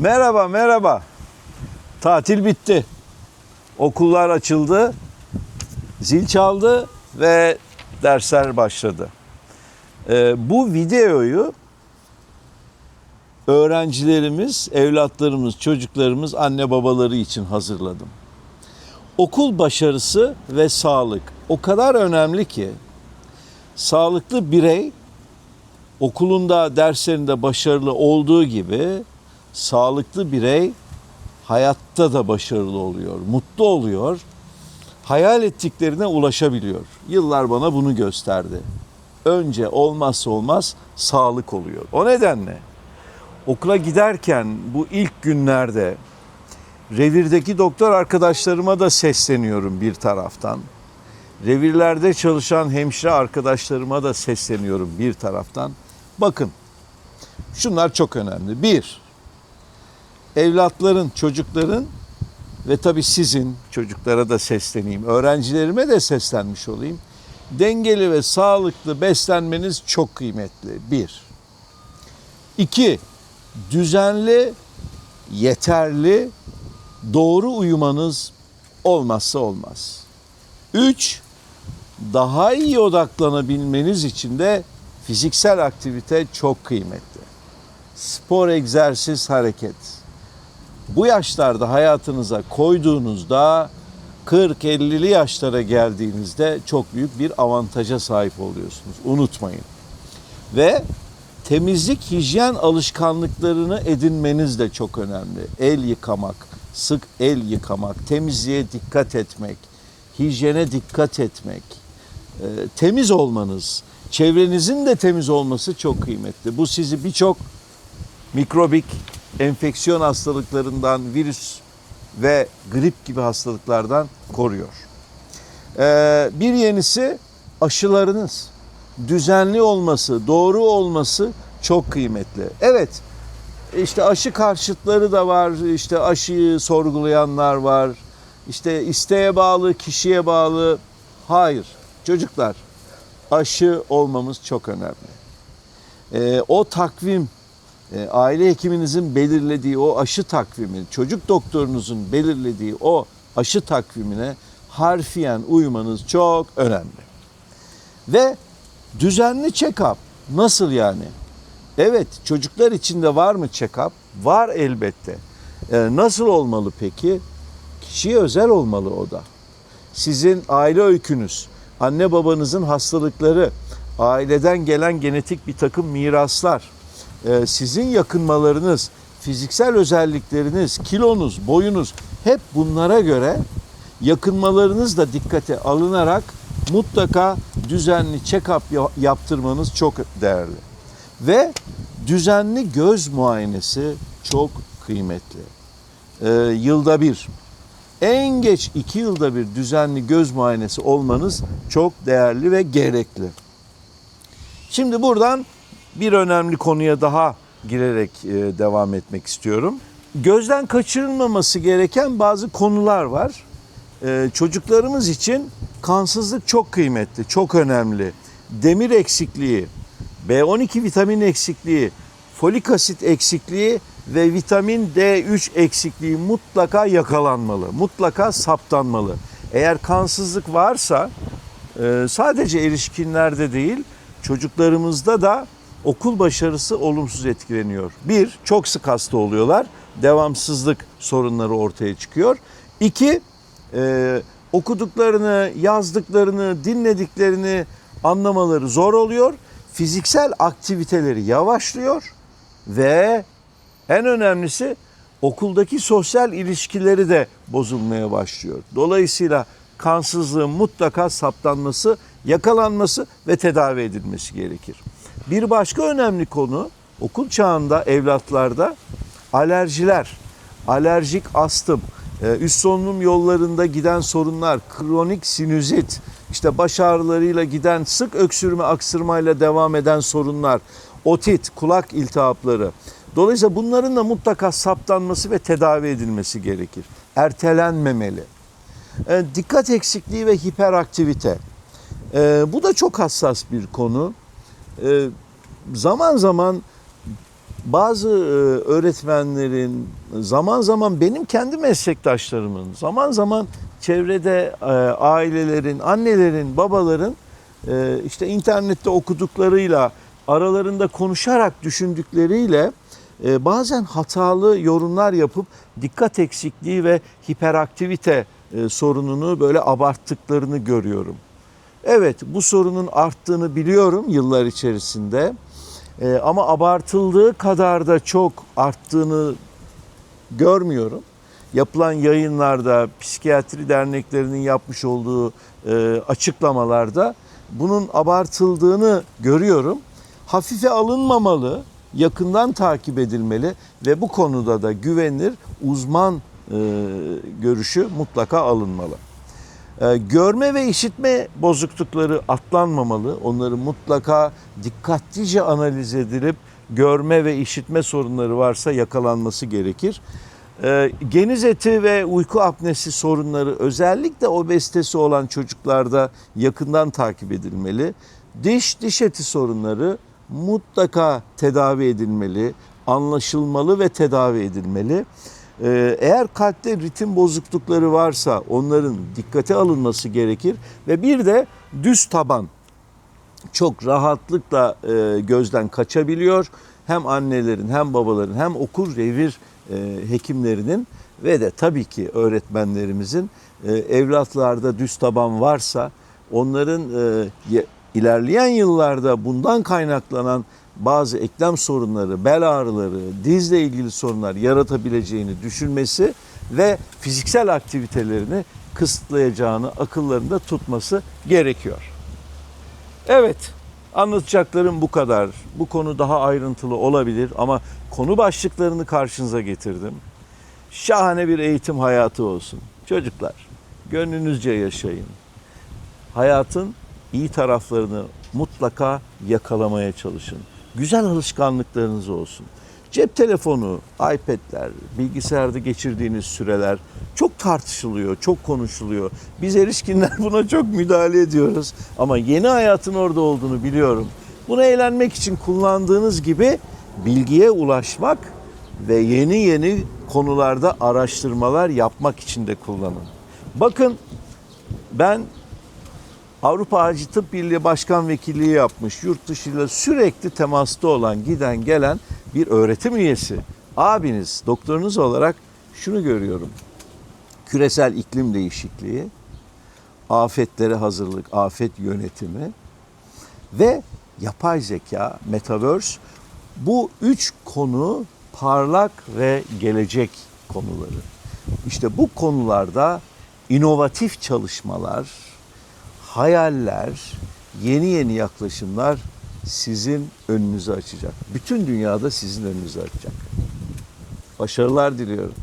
Merhaba, merhaba. Tatil bitti. Okullar açıldı. Zil çaldı ve dersler başladı. Ee, bu videoyu öğrencilerimiz, evlatlarımız, çocuklarımız, anne babaları için hazırladım. Okul başarısı ve sağlık o kadar önemli ki sağlıklı birey okulunda, derslerinde başarılı olduğu gibi sağlıklı birey hayatta da başarılı oluyor, mutlu oluyor, hayal ettiklerine ulaşabiliyor. Yıllar bana bunu gösterdi. Önce olmazsa olmaz sağlık oluyor. O nedenle okula giderken bu ilk günlerde revirdeki doktor arkadaşlarıma da sesleniyorum bir taraftan. Revirlerde çalışan hemşire arkadaşlarıma da sesleniyorum bir taraftan. Bakın şunlar çok önemli. Bir, evlatların, çocukların ve tabii sizin çocuklara da sesleneyim, öğrencilerime de seslenmiş olayım. Dengeli ve sağlıklı beslenmeniz çok kıymetli. Bir. İki, düzenli, yeterli, doğru uyumanız olmazsa olmaz. Üç, daha iyi odaklanabilmeniz için de fiziksel aktivite çok kıymetli. Spor, egzersiz, hareket. Bu yaşlarda hayatınıza koyduğunuzda 40-50'li yaşlara geldiğinizde çok büyük bir avantaja sahip oluyorsunuz. Unutmayın. Ve temizlik, hijyen alışkanlıklarını edinmeniz de çok önemli. El yıkamak, sık el yıkamak, temizliğe dikkat etmek, hijyene dikkat etmek, e, temiz olmanız, çevrenizin de temiz olması çok kıymetli. Bu sizi birçok mikrobik enfeksiyon hastalıklarından, virüs ve grip gibi hastalıklardan koruyor. Ee, bir yenisi aşılarınız. Düzenli olması, doğru olması çok kıymetli. Evet, işte aşı karşıtları da var, işte aşıyı sorgulayanlar var. İşte isteğe bağlı, kişiye bağlı. Hayır, çocuklar aşı olmamız çok önemli. Ee, o takvim, e, aile hekiminizin belirlediği o aşı takvimi, çocuk doktorunuzun belirlediği o aşı takvimine harfiyen uymanız çok önemli. Ve düzenli check-up nasıl yani? Evet çocuklar için de var mı check-up? Var elbette. Ee, nasıl olmalı peki? Kişiye özel olmalı o da. Sizin aile öykünüz, anne babanızın hastalıkları, aileden gelen genetik bir takım miraslar, e, sizin yakınmalarınız, fiziksel özellikleriniz, kilonuz, boyunuz hep bunlara göre yakınmalarınız da dikkate alınarak mutlaka düzenli check-up ya- yaptırmanız çok değerli. Ve düzenli göz muayenesi çok kıymetli. Ee, yılda bir, en geç iki yılda bir düzenli göz muayenesi olmanız çok değerli ve gerekli. Şimdi buradan bir önemli konuya daha girerek e, devam etmek istiyorum. Gözden kaçırılmaması gereken bazı konular var. E, çocuklarımız için kansızlık çok kıymetli, çok önemli. Demir eksikliği, B12 vitamin eksikliği, folik asit eksikliği ve vitamin D3 eksikliği mutlaka yakalanmalı, mutlaka saptanmalı. Eğer kansızlık varsa e, sadece erişkinlerde değil, çocuklarımızda da okul başarısı olumsuz etkileniyor. Bir, çok sık hasta oluyorlar. Devamsızlık sorunları ortaya çıkıyor. İki, e, okuduklarını, yazdıklarını, dinlediklerini anlamaları zor oluyor. Fiziksel aktiviteleri yavaşlıyor ve en önemlisi okuldaki sosyal ilişkileri de bozulmaya başlıyor. Dolayısıyla kansızlığın mutlaka saptanması, yakalanması ve tedavi edilmesi gerekir. Bir başka önemli konu okul çağında evlatlarda alerjiler, alerjik astım, e, üst solunum yollarında giden sorunlar, kronik sinüzit, işte baş ağrılarıyla giden sık öksürme aksırmayla devam eden sorunlar, otit, kulak iltihapları. Dolayısıyla bunların da mutlaka saptanması ve tedavi edilmesi gerekir. Ertelenmemeli. E, dikkat eksikliği ve hiperaktivite. E, bu da çok hassas bir konu. E, zaman zaman bazı e, öğretmenlerin zaman zaman benim kendi meslektaşlarımın zaman zaman çevrede e, ailelerin, annelerin, babaların e, işte internette okuduklarıyla aralarında konuşarak düşündükleriyle bazen hatalı yorumlar yapıp dikkat eksikliği ve hiperaktivite sorununu böyle abarttıklarını görüyorum. Evet bu sorunun arttığını biliyorum yıllar içerisinde. Ee, ama abartıldığı kadar da çok arttığını görmüyorum. Yapılan yayınlarda, psikiyatri derneklerinin yapmış olduğu e, açıklamalarda bunun abartıldığını görüyorum. Hafife alınmamalı, yakından takip edilmeli ve bu konuda da güvenilir uzman e, görüşü mutlaka alınmalı. Ee, Görme ve işitme bozuklukları atlanmamalı. Onları mutlaka dikkatlice analiz edilip görme ve işitme sorunları varsa yakalanması gerekir. Ee, Geniz eti ve uyku apnesi sorunları özellikle obezitesi olan çocuklarda yakından takip edilmeli. Diş, diş eti sorunları mutlaka tedavi edilmeli, anlaşılmalı ve tedavi edilmeli. Ee, Eğer kalpte ritim bozuklukları varsa onların dikkate alınması gerekir ve bir de düz taban çok rahatlıkla e, gözden kaçabiliyor. Hem annelerin hem babaların hem okur revir e, hekimlerinin ve de tabii ki öğretmenlerimizin e, evlatlarda düz taban varsa onların ye- ilerleyen yıllarda bundan kaynaklanan bazı eklem sorunları, bel ağrıları, dizle ilgili sorunlar yaratabileceğini düşünmesi ve fiziksel aktivitelerini kısıtlayacağını akıllarında tutması gerekiyor. Evet, anlatacaklarım bu kadar. Bu konu daha ayrıntılı olabilir ama konu başlıklarını karşınıza getirdim. Şahane bir eğitim hayatı olsun. Çocuklar, gönlünüzce yaşayın. Hayatın iyi taraflarını mutlaka yakalamaya çalışın. Güzel alışkanlıklarınız olsun. Cep telefonu, iPad'ler, bilgisayarda geçirdiğiniz süreler çok tartışılıyor, çok konuşuluyor. Biz erişkinler buna çok müdahale ediyoruz. Ama yeni hayatın orada olduğunu biliyorum. Bunu eğlenmek için kullandığınız gibi bilgiye ulaşmak ve yeni yeni konularda araştırmalar yapmak için de kullanın. Bakın ben Avrupa Hacı Tıp Birliği Başkan Vekilliği yapmış, yurt dışıyla sürekli temasta olan, giden, gelen bir öğretim üyesi. Abiniz, doktorunuz olarak şunu görüyorum. Küresel iklim değişikliği, afetlere hazırlık, afet yönetimi ve yapay zeka, metaverse bu üç konu parlak ve gelecek konuları. İşte bu konularda inovatif çalışmalar, hayaller, yeni yeni yaklaşımlar sizin önünüzü açacak. Bütün dünyada sizin önünüzü açacak. Başarılar diliyorum.